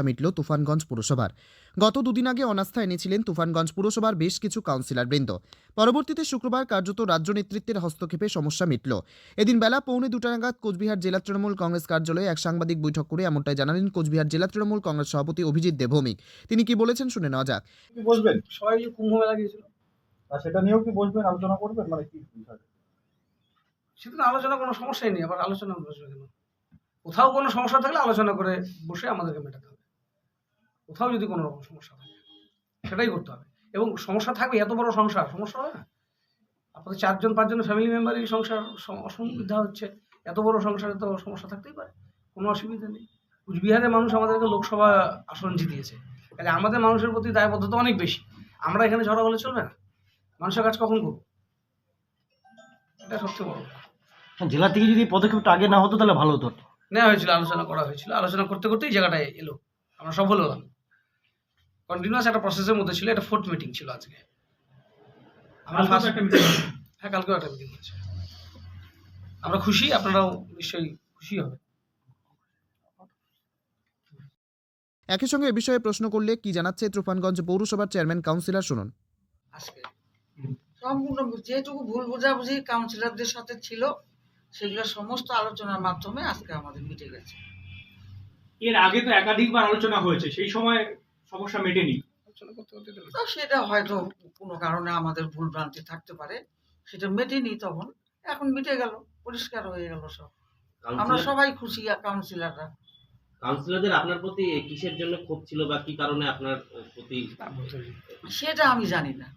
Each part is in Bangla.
মিটল তুফানগঞ্জ পুরসভার। গত দুদিন আগে অনাস্থা এনেছিলেন তুফানগঞ্জ পুরসভার বেশ কিছু কাউন্সিলর বৃন্দ পরবর্তীতে শুক্রবার কার্যত রাজ্য নেতৃত্বের হস্তক্ষেপে সমস্যা মিটল। এদিন বেলা পৌনে দুটা নাগাদ কোচবিহার জেলা তৃণমূল কংগ্রেস কার্যালয়ে এক সাংবাদিক বৈঠক করে এমনটাই জানালেন কোচবিহার জেলা তৃণমূল কংগ্রেস সভাপতি অভিজিৎ দেবভৌমিক। তিনি কি বলেছেন শুনে নেওয়া যাক। বসবেন? সবাই কুম্ভ মেলা গিয়েছিল? আর সেটা নিয়েও কি বসবেন? আলোচনা করবেন? মানে কি? সেদিন আলোচনা কোনো সমস্যাই নেই আবার আলোচনা কেন? কোথাও কোনো সমস্যা থাকলে আলোচনা করে বসে আমাদেরকে মেটাতে কোথাও যদি কোনো রকম সমস্যা থাকে সেটাই করতে হবে। এবং সমস্যা থাকবে এত বড় সংসার সমস্যা হবে না? আপনাদের চারজন পাঁচজনের ফ্যামিলি মেম্বারই সংসার অসুবিধা হচ্ছে। এত বড় সংসারে তো সমস্যা থাকতেই পারে কোনো অসুবিধা নেই। কুচবিহারের মানুষ আমাদেরকে লোকসভা আসন জিতিয়েছে। কাজে আমাদের মানুষের প্রতি দায়বদ্ধতা অনেক বেশি। আমরা এখানে ঝড়া হলে চলবে না? মানুষের কাজ কখন করব? এটা সবচেয়ে বড় কথা। জেলা থেকে যদি পদক্ষেপটা আগে না হতো তাহলে ভালো হতো। নেওয়া হয়েছিল আলোচনা করা হয়েছিল। আলোচনা করতে করতেই জায়গাটায় এলো। আমরা সফল হলাম। কন্টিনিউয়াস একটা প্রসেসের মধ্যে ছিল এটা ফোর্থ মিটিং ছিল আজকে। আমরা ফার্স্ট হ্যাঁ কালকেও একটা মিটিং হয়েছে। আমরা খুশি আপনারাও নিশ্চয়ই খুশি হবে। একই সঙ্গে এ বিষয়ে প্রশ্ন করলে কি জানাচ্ছে তুফানগঞ্জ পৌরসভার চেয়ারম্যান কাউন্সিলর শুনুন। আজকে। সম্পূর্ণ যেটুকু ভুল বোঝাবুঝি কাউন্সিলরদের সাথে ছিল সেগুলো সমস্ত আলোচনার মাধ্যমে আজকে আমাদের মিটে গেছে এর আগে তো একাধিকবার আলোচনা হয়েছে সেই সময় সমস্যা মেটেনি। তো সেটা হয়তো কোনো কারণে আমাদের ভুল ভ্রান্তি থাকতে পারে। সেটা মেটেনি তখন। এখন মিটে গেল পরিষ্কার হয়ে গেল সব। আমরা সবাই খুশি কাউন্সিলররা কাউন্সিলরদের আপনার প্রতি কিসের জন্য ক্ষোভ ছিল বা কি কারণে আপনার প্রতি সেটা আমি জানি না।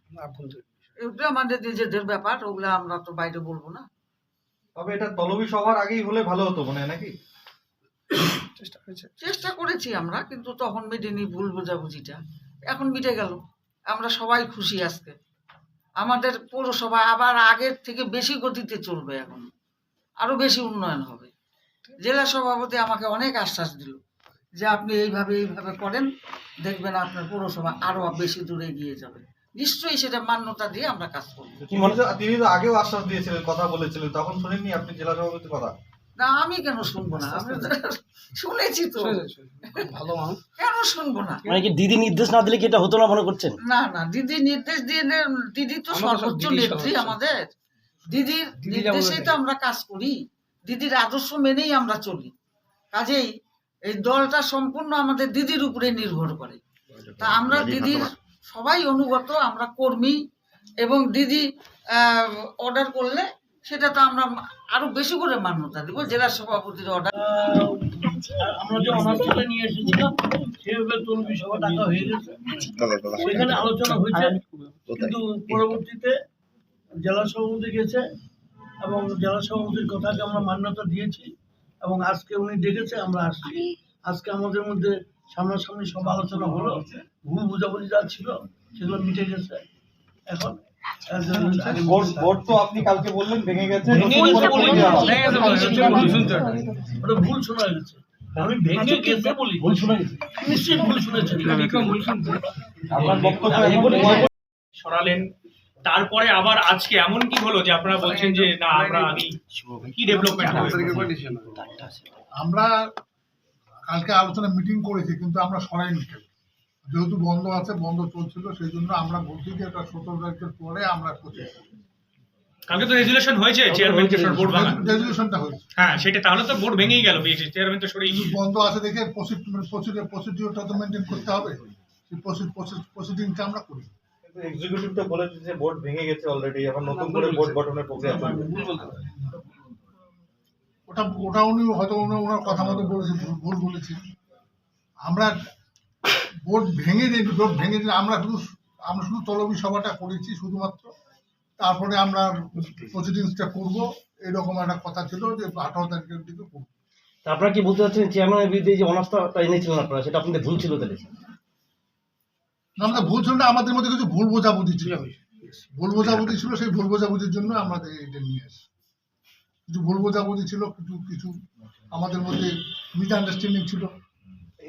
ওগুলো আমাদের নিজেদের ব্যাপার ওগুলো আমরা তো বাইরে বলব না। তবে এটা তলবি সবার আগেই হলে ভালো হতো মনে হয় নাকি? চেষ্টা হয়েছে। চেষ্টা করেছি আমরা কিন্তু তখন মেটেনি ভুল বোঝাবুঝিটা। এখন মিটে গেল। আমরা সবাই খুশি আজকে। আমাদের পৌরসভা আবার আগের থেকে বেশি গতিতে চলবে এখন। আরও বেশি উন্নয়ন হবে। জেলা সভাপতি আমাকে অনেক আশ্বাস দিল যে আপনি এইভাবে এইভাবে করেন দেখবেন আপনার পৌরসভা আরও বেশি দূরে এগিয়ে যাবে। নিশ্চয়ই সেটা মান্যতা দিয়ে আমরা কাজ করব। তিনি তো- তিনি তো আগেও আশ্বাস দিয়েছিলেন কথা বলেছিলেন তখন শুনেননি আপনি জেলা সভাপতির কথা। না আমি কেন শুনব না? আমি শুনেছি তো। ভালো কেন শুনব না? মানে কি দিদি নির্দেশ না দিলে কি এটা হতো না মনে করছেন? না না দিদি নির্দেশ দিয়ে দিদি তো সর্বোচ্চ নেত্রী আমাদের। দিদির নির্দেশেই তো আমরা কাজ করি। দিদির আদর্শ মেনেই আমরা চলি। কাজেই এই দলটা সম্পূর্ণ আমাদের দিদির উপরে নির্ভর করে। তা আমরা দিদির সবাই অনুগত আমরা কর্মী এবং দিদি অর্ডার করলে সেটা তো আমরা আরও বেশি করে মান্যতা দিব জেলা সভাপতির অর্ডার আমরা যে অনার্সটা নিয়ে এসেছিলাম সেভাবে তরুণ সভা ডাকা হয়ে গেছে। সেখানে আলোচনা হয়েছে কিন্তু পরবর্তীতে জেলা সভাপতি গেছে এবং জেলা সভাপতির কথাকে আমরা মান্যতা দিয়েছি এবং আজকে উনি ডেকেছে আমরা আসছি। আজকে আমাদের মধ্যে সামনাসামনি সব আলোচনা হলো ভুল বোঝাবুঝি যা ছিল সেগুলো মিটে গেছে। এখন বোর্ড বোর্ড তো আপনি কালকে বললেন ভেঙে গেছে ভেঙে নতুন গেছে করে বলে করে দেওয়া হবে। ভেঙে গেছে বলে, শুনতে বলুন, শুনতে হবে। ওটা ভুল শোনা গেছে আমি ভেঙে গেছে বলি ভুল শোনা গেছে নিশ্চয়ই ভুল শুনেছেন বিক্রম ভুল শুনতে। আপনার বক্তব্য সরালেন তারপরে আবার আজকে এমন কি হলো যে আপনারা বলছেন যে না আমরা আমি কি ডেভেলপমেন্ট আমরা কালকে আলোচনা মিটিং করেছি কিন্তু আমরা সরাইনি কেউ যেহেতু বন্ধ আছে বন্ধ চলছিল সেই জন্য আমরা বলছি যে এটা সতেরো তারিখের পরে আমরা করছি। কালকে তো রেজুলেশন হয়েছে চেয়ারম্যানকে বোর্ড ভাঙা রেজলিউশনটা হয়েছে। হ্যাঁ সেটা তাহলে তো বোর্ড ভেঙেই গেল চেয়ারম্যান তো সরে বন্ধ আছে দেখে প্রসিডিওরটা তো মেনটেন করতে হবে। প্রসিডিংটা আমরা করি। এক্সিকিউটিভ তো বলেছে যে বোর্ড ভেঙে গেছে অলরেডি এখন নতুন করে বোর্ড গঠনের প্রক্রিয়া চলবে। ওটা ওটা উনি হয়তো উনি ওনার কথা মতো বলেছে ভুল- ভুল বলেছি আমরা বোর্ড ভেঙে দিই বোর্ড ভেঙে দিই আমরা শুধু আমরা শুধু তলবি সভাটা করেছি শুধুমাত্র। তারপরে আমরা প্রসিডিংসটা করব। এরকম একটা কথা ছিল যে আঠারো তারিখের দিকে করব। তা আপনারা কি বলতে চাচ্ছেন চেয়ারম্যানের বিরুদ্ধে যে অনাস্থাটা এনেছিলেন আপনারা? সেটা আপনাদের ভুল ছিল তাহলে? আমাদের ভুল ছিল না আমাদের মধ্যে কিছু ভুল বোঝাবুঝি ছিল। ভুল বোঝাবুঝি ছিল সেই ভুল বোঝাবুঝির জন্য আমাদের এটা নিয়ে আসি কিছু ভুল বোঝাবুঝি ছিল কিছু কিছু আমাদের মধ্যে মিস আন্ডারস্ট্যান্ডিং ছিল।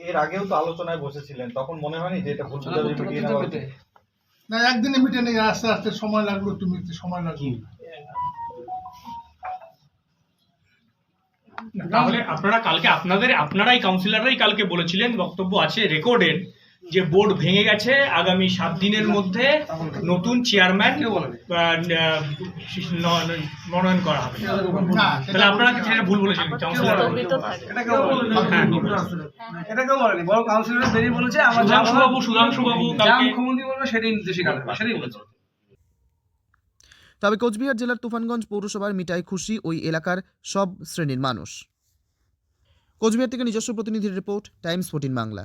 এর আগেও তো আলোচনায় বসেছিলেন তখন মনে হয়নি যে এটা ভুল বুঝাবুঝি মিটিয়ে নেওয়া। উচিত? না একদিনে মিটে নেই আস্তে আস্তে সময় লাগল একটু মিটতে সময় লাগল তাহলে আপনারা কালকে আপনাদের আপনারাই কাউন্সিলররাই কালকে বলেছিলেন বক্তব্য আছে রেকর্ডেড যে বোর্ড ভেঙে গেছে আগামী সাত দিনের মধ্যে নতুন চেয়ারম্যান মনোনয়ন করা হবে। তাহলে আপনারা কি সেটা ভুল বলেছেন? কাউন্সিলর এটা কেউ বলেনি। এটা কেউ বলেনি। বরং কাউন্সিলর বেরিয়ে বলেছে আমরা যা সুধাংশু বাবু সুধাংশু বাবু যা কালকে মুখ্যমন্ত্রী বলবে সেটাই নির্দেশিকা সেটাই বলেছে। তবে কোচবিহার জেলার তুফানগঞ্জ পৌরসভার মিটাই খুশি ওই এলাকার সব শ্রেণির মানুষ। কোচবিহার থেকে নিজস্ব প্রতিনিধির report Times fourteen Bangla.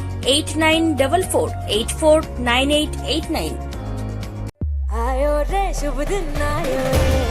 8944 849889 आयो रे शुभ दिन आयो रे